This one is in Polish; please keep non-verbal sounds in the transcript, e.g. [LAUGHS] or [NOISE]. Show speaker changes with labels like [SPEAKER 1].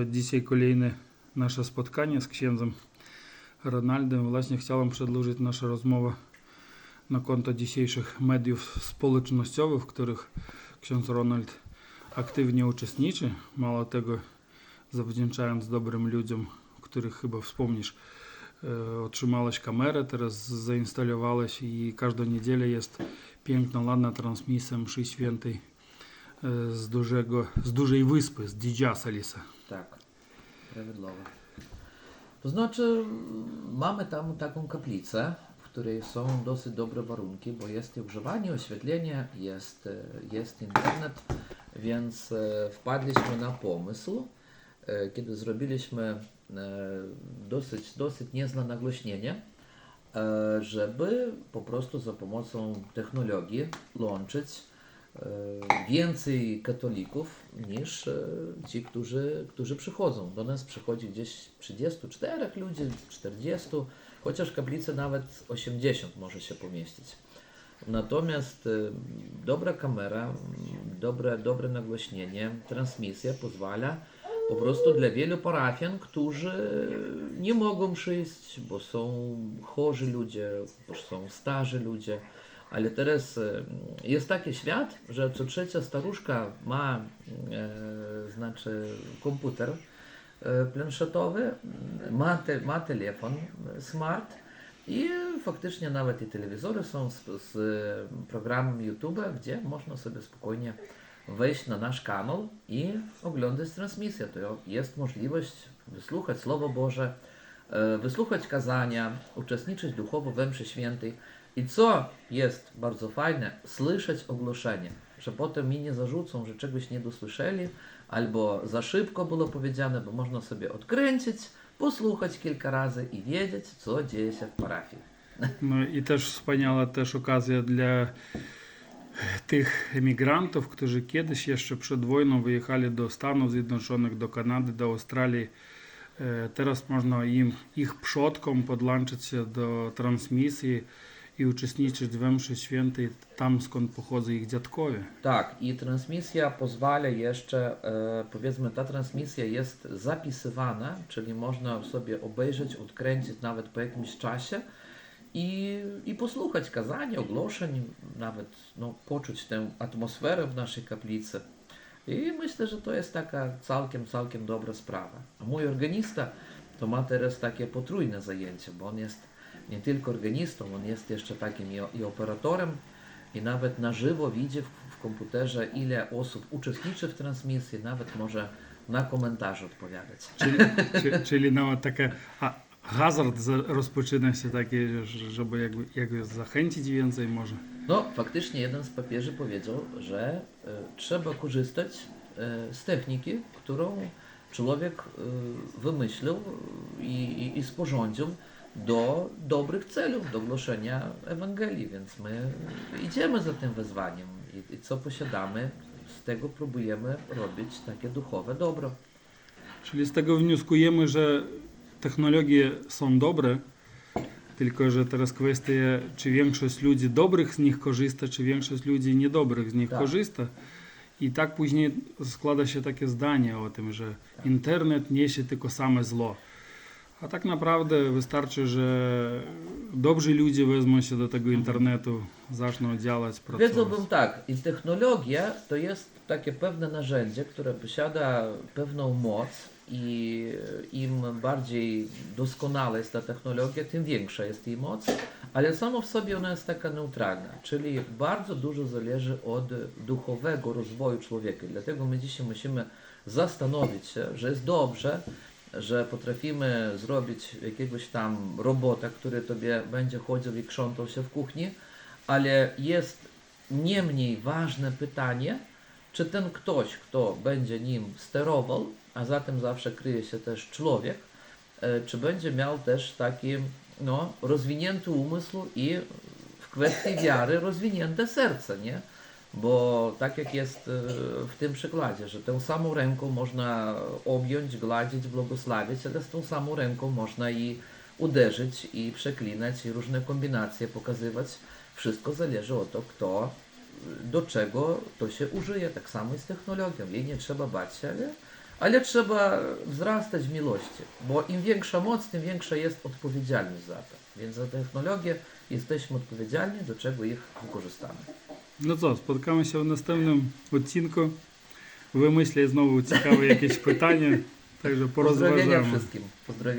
[SPEAKER 1] Od dzisiaj kolejne nasze spotkanie z księdzem Ronaldem. Właśnie chciałem przedłużyć naszą rozmowę na konto dzisiejszych mediów społecznościowych, w których ksiądz Ronald aktywnie uczestniczy. Mało tego, zawdzięczając dobrym ludziom, których chyba wspomnisz, otrzymałeś kamerę, teraz zainstalowałeś i każdą niedzielę jest piękna, ładna transmisja mszy świętej e, z, dużego, z dużej wyspy, z Dzidziasalisa.
[SPEAKER 2] Tak, prawidłowo. To znaczy, mamy tam taką kaplicę, w której są dosyć dobre warunki, bo jest ogrzewanie, oświetlenie, jest, e, jest internet, więc e, wpadliśmy na pomysł, kiedy zrobiliśmy dosyć, dosyć niezłe nagłośnienie, żeby po prostu za pomocą technologii łączyć więcej katolików niż e, ci, którzy, którzy przychodzą. Do nas przychodzi gdzieś 34 ludzi, 40, chociaż w kaplicy nawet 80 może się pomieścić. Natomiast e, dobra kamera, dobre, dobre nagłośnienie, transmisja pozwala po prostu dla wielu parafian, którzy nie mogą przyjść, bo są chorzy ludzie, bo są starzy ludzie. Ale teraz e, jest taki świat, że co trzecia staruszka ma e, znaczy komputer e, planszetowy, ma, te, ma telefon smart i faktycznie nawet i telewizory są z, z programem YouTube, gdzie można sobie spokojnie wejść na nasz kanał i oglądać transmisję. To jest możliwość wysłuchać Słowo Boże, wysłuchać kazania, uczestniczyć duchowo w mszy świętej. I co jest bardzo fajne, słyszeć ogłoszenie, że potem mi nie zarzucą, że czegoś nie dosłyszeli, albo za szybko było powiedziane, bo można sobie odkręcić, posłuchać kilka razy i wiedzieć, co dzieje się w parafii.
[SPEAKER 1] No i też wspaniała też okazja dla tych emigrantów, którzy kiedyś jeszcze przed wojną wyjechali do Stanów Zjednoczonych, do Kanady, do Australii. E, Teraz można im, ich przodkom podłączyć się do transmisji i uczestniczyć w mszy świętej tam, skąd pochodzą ich dziadkowie.
[SPEAKER 2] Tak, i transmisja pozwala jeszcze, e, powiedzmy, ta transmisja jest zapisywana, czyli można sobie obejrzeć, odkręcić nawet po jakimś czasie i, i posłuchać kazań, ogłoszeń, nawet no, poczuć tę atmosferę w naszej kaplicy. I myślę, że to jest taka całkiem, całkiem dobra sprawa. A mój organista to ma teraz takie potrójne zajęcie, bo on jest nie tylko organistą, on jest jeszcze takim i, i operatorem, i nawet na żywo widzi w, w komputerze, ile osób uczestniczy w transmisji, nawet może na komentarze odpowiadać.
[SPEAKER 1] Czyli, czy, czyli nawet takie a, hazard za- rozpoczyna się taki, że- żeby jakby, jakby zachęcić więcej może.
[SPEAKER 2] No, faktycznie jeden z papieży powiedział, że e, trzeba korzystać e, z techniki, którą człowiek e, wymyślił i, i, i sporządził do dobrych celów, do głoszenia Ewangelii, więc my idziemy za tym wezwaniem i, i co posiadamy, z tego próbujemy robić takie duchowe dobro.
[SPEAKER 1] Czyli z tego wnioskujemy, że technologie są dobre, tylko że teraz kwestia, czy większość ludzi dobrych z nich korzysta, czy większość ludzi niedobrych z nich
[SPEAKER 2] Tak.
[SPEAKER 1] korzysta. I tak później składa się takie zdanie o tym, że internet niesie tylko same zło. A tak naprawdę wystarczy, że dobrzy ludzie wezmą się do tego internetu, zaczną działać, pracować.
[SPEAKER 2] Powiedziałbym tak, i technologia to jest takie pewne narzędzie, które posiada pewną moc i im bardziej doskonała jest ta technologia, tym większa jest jej moc, ale samo w sobie ona jest taka neutralna, czyli bardzo dużo zależy od duchowego rozwoju człowieka. Dlatego my dzisiaj musimy zastanowić się, że jest dobrze, że potrafimy zrobić jakiegoś tam robota, który tobie będzie chodził i krzątał się w kuchni, ale jest nie mniej ważne pytanie, czy ten ktoś, kto będzie nim sterował, a za tym zawsze kryje się też człowiek, e, czy będzie miał też taki no, rozwinięty umysł i w kwestii wiary rozwinięte serce, nie? Bo tak jak jest e, w tym przykładzie, że tą samą ręką można objąć, gładzić, błogosławić, ale z tą samą ręką można i uderzyć, i przeklinać, i różne kombinacje pokazywać. Wszystko zależy od to, kto do czego to się użyje. Tak samo i z technologią. Jej nie trzeba bać się, ale, Ale trzeba wzrastać w miłości, bo im większa moc, tym większa jest odpowiedzialność za to. Więc za technologię jesteśmy odpowiedzialni, do czego ich wykorzystamy.
[SPEAKER 1] No co, spotkamy się w następnym odcinku. Wymyślę znowu ciekawe jakieś [LAUGHS] pytanie, także
[SPEAKER 2] Pozdrowienia
[SPEAKER 1] porozważamy.
[SPEAKER 2] wszystkim. Pozdrowienia.